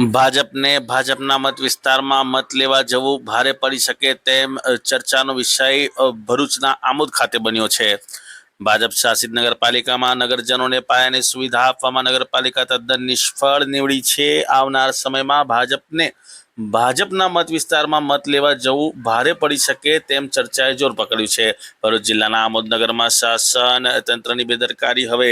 ભાજપને ભાજપના મત વિસ્તારમાં મત લેવા જવું ભારે પડી શકે તેમ ચર્ચાનો વિષય ભરૂચના આમોદ ખાતે બન્યો છે. ભાજપ શાસિત નગરપાલિકામાં નગરજનોને પાયાની સુવિધા આપવામાં નગરપાલિકા તદ્દન નિષ્ફળ નીવડી છે. આવનાર સમયમાં ભાજપને ભાજપના મત વિસ્તારમાં મત લેવા જવું ભારે પડી શકે તેમ ચર્ચાએ જોર પકડ્યું છે. ભરૂચ જિલ્લાના આમોદનગરમાં શાસન તંત્રની બેદરકારી હવે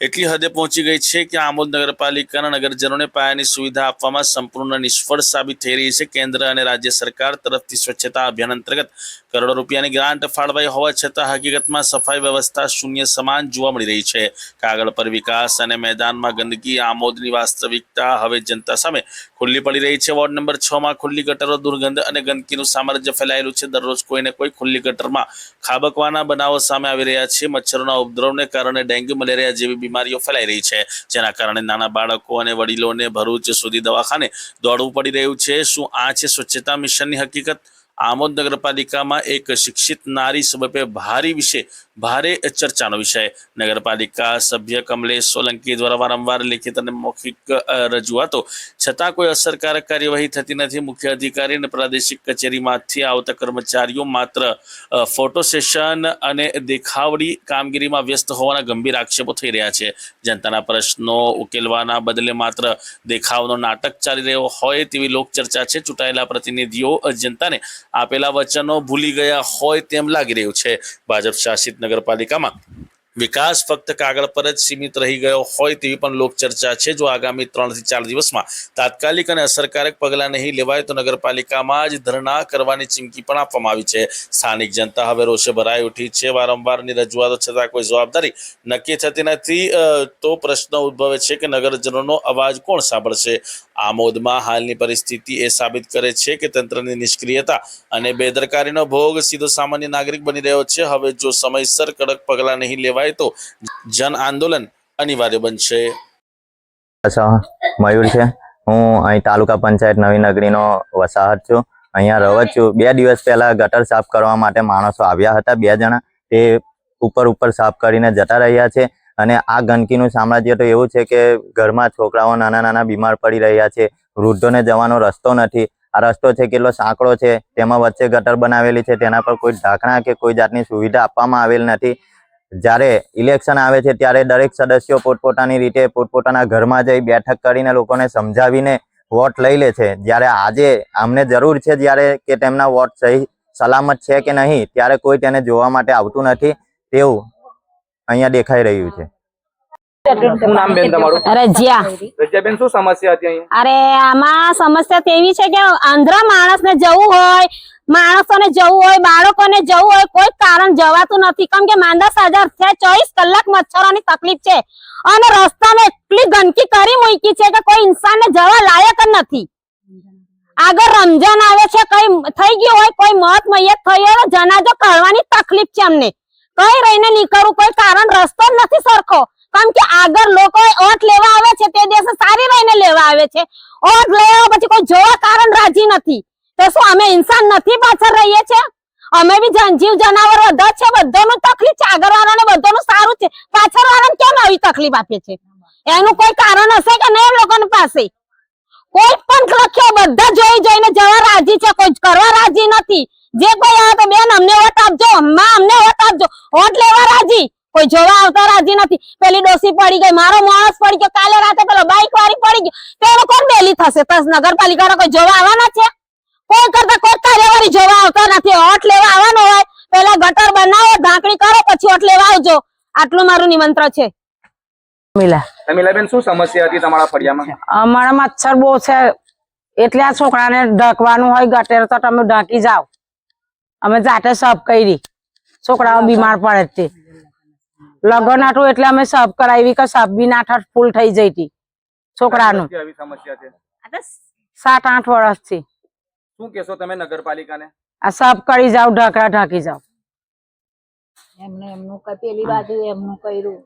એટલી હદે પહોંચી ગઈ છે કે આમોદ નગરપાલિકાના નગરજનોને પાયાની સુવિધા આપવામાં સંપૂર્ણ નિષ્ફળ સાબિત થઈ રહી છે. કેન્દ્ર અને રાજ્ય સરકાર તરફથી સ્વચ્છતા અભિયાન અંતર્ગત કરોડો રૂપિયાની ગ્રાન્ટ ફાળવાઈ હોવા છતાં હકીકતમાં સફાઈ વ્યવસ્થા શૂન્ય સમાન જોવા મળી રહી છે. કાગળ પર વિકાસ અને મેદાનમાં ગંદકી, આમોદની વાસ્તવિકતા હવે જનતા સામે ખુલ્લી પડી રહી છે. વોર્ડ નંબર છ માં ખુલ્લી ગટરો, દુર્ગંધ અને ગંદકીનું સામ્રાજ્ય ફેલાયેલું છે. દરરોજ કોઈને કોઈ ખુલ્લી ગટરમાં ખાબકવાના બનાવો સામે આવી રહ્યા છે. મચ્છરોના ઉપદ્રવને કારણે ડેન્ગ્યુ, મલેરિયા જેવી બીમારીઓ ફેલાઈ રહી છે. જેના કારણે નાના બાળકો અને વડીલોને ભરૂચ સુધી દવાખાને દોડવું પડી રહ્યું છે. શું આ છે સ્વચ્છતા મિશનની હકીકત? આમોદ નગરપાલિકામાં એક શિક્ષિત નારી સબબે ભારી વિશે ભારે ચર્ચાનો વિષય. નગરપાલિકા સભ્ય કમલેશ સોલંકી દ્વારા વારંવાર લિખિત અને મૌખિક રજૂઆતો. છતાં કોઈ અસરકારક કાર્યવાહી થતી નથી. મુખ્ય અધિકારી અને પ્રાદેશિક કચેરીમાંથી આવતા કર્મચારીઓ માત્ર ફોટો સેશન અને દેખાવડી કામગીરીમાં વ્યસ્ત હોવાના ગંભીર આક્ષેપો થઈ રહ્યા છે. જનતાના પ્રશ્નો ઉકેલવાના બદલે માત્ર દેખાવનો નાટક ચાલી રહ્યો હોય તેવી લોકચર્ચા છે. ચૂંટાયેલા પ્રતિનિધિઓ જનતાને આપેલા વચનો ભૂલી ગયા હોય તેમ લાગી રહ્યું છે. ભાજપ શાસિત નગરપાલિકામાં વિકાસ ફક્ત કાગળ પર જ સીમિત રહી ગયો હોય તેવી પણ લોકચર્ચા છે. જો આગામી ત્રણથી ચાર દિવસમાં તાત્કાલિક અને અસરકારક પગલાં નહીં લેવાય તો નગરપાલિકામાં જ ધરણા કરવાની ચીમકી પણ આપવામાં આવી છે. સ્થાનિક જનતા હવે રોષે ભરાઈ ઉઠી છે. વારંવારની રજૂઆતો છતાં કોઈ જવાબદારી નક્કી થતી નથી. તો પ્રશ્ન ઉદ્ભવે છે કે નગરજનોનો અવાજ કોણ સાંભળશે? આમોદમાં હાલની પરિસ્થિતિ એ સાબિત કરે છે કે તંત્રની નિષ્ક્રિયતા અને બેદરકારીનો ભોગ સીધો સામાન્ય નાગરિક બની રહ્યો છે. હવે જો સમયસર કડક પગલાં નહીં લેવાય તો જન આંદોલન અનિવાર્ય બનશે. મયુર છે. હું અહીં તાલુકા પંચાયત નવી નગરીનો વસાહત છું. અહીંયા રહું છું. બે દિવસ પહેલા ગટર સાફ કરવા માટે માણસો આવ્યા હતા, બે જણા. તે ઉપર ઉપર સાફ કરીને જતા રહ્યા છે. અને આ ગંદકીનું સામ્રાજ્ય તો એવું છે કે ઘરમાં છોકરાઓ નાના નાના બીમાર પડી રહ્યા છે. વૃદ્ધોને જવાનો રસ્તો નથી. આ રસ્તો છે કેટલો સાંકડો છે. તેમાં વચ્ચે ગટર બનાવેલી છે. તેના પર કોઈ ઢાંકણા કે કોઈ જાતની સુવિધા આપવામાં આવેલ નથી. જ્યારે ઇલેક્શન આવે છે ત્યારે દરેક સદસ્યો પોતપોતાની રીતે પોતપોતાના ઘરમાં જઈ બેઠક કરીને લોકોને સમજાવીને વોટ લઈ લે છે. જ્યારે આજે અમને જરૂર છે જ્યારે કે તેમના વોટ સહી, સલામત છે કે નહીં, ત્યારે કોઈ તેને જોવા માટે આવતું નથી તેવું અહીંયા દેખાઈ રહ્યું છે. શું નામ બેન તમારું? રજિયા રજાબેન શું સમસ્યા હતી અરે આમાં સમસ્યા તેવી છે કે આંધ્ર માણસને જવું હોય માણસોને જવું હોય બાળકોને જવું હોય કોઈ કારણ જવાતું નથી. કેમ કે માંદા સાજા થયા ચોવીસ કલાક મચ્છરોની તકલીફ છે. અને રસ્તામાં એટલી ગંદકી કરી મૂકી છે કે કોઈ ઇન્સાનને જવા લાયક જ નથી. આગળ રમજાન આવે છે કઈ થઈ ગયું હોય કોઈ મોત મૈયત થઈ હોય જનાજો કાઢવાની તકલીફ છે અમને. કઈ રહીને નીકળવું કોઈ કારણ રસ્તો જ નથી સરખો. કેમ કે આગળ લોકો ઓટ લેવા આવે છે તે દિવસે સારી રહીને લેવા આવે છે. ઓટ લેવા પછી કોઈ જોવા કારણ રાજી નથી. તો શું અમે ઇન્સાન નથી પાછળ રહીએ છે? અમે બી જીવ જનાવર બધા છે, બધાનું તકલીફ છે આગળ વાળાને બધાનું સારું છે. પાછળ વાળાને કેમ આવી તકલીફ આપે છે? એનું કોઈ કારણ હશે કે નહીં લોકોની પાસે? કોઈ પણ લખ્યો, બધા જોઈ જોઈને જવા રાજી છે, કોઈ કરવા રાજી નથી. જે કોઈ આવે તો બેન, અમને વોટ આપજો, અમ્મા, અમને વોટ આપજો. વોટ લેવા રાજી? કોઈ જોવા આવતા રાજી નથી. પેલી ડોસી પડી ગઈ મારો માણસ પડી ગયો કાલે રાતે પેલો બાઈક વાળી પડી ગયો. તો એનો કોણ બેલી થશે? નગરપાલિકા નગરપાલિકાનો કોઈ જોવા આવવાના છે? કોઈ કરતા કોઈ કાર્યવાહી જોવા આવતા નથી. હોટ લેવા આવવાનો હોય પેલા ગટર બનાવો ઢાંકણી કરો પછી વોટ લેવા આવજો. આટલું મારું નિમંત્રણ છે. મિલા રમીલાબેન શું સમસ્યા હતી તમારા ફળિયામાં? અમારા મચ્છર બહુ છે. એટલે આ છોકરાને ઢાંકવાનું હોય ગટેર તો તમે ઢાંકી જાઓ. અમે જાતે સબ કરી. છોકરાઓ બીમાર પડે તે. લગન હતું એટલે અમે સબ કરાવી કે સબ બી નાઠ ફૂલ થઈ જઈ હતી છોકરાનું સાત આઠ વર્ષથી. શું કેશો તમે નગરપાલિકાને? આ સબ કરી જાઓ ઢાંકડા ઢાંકી જાઓ. એમને એમનું પેલી બાજુ એમનું કર્યું.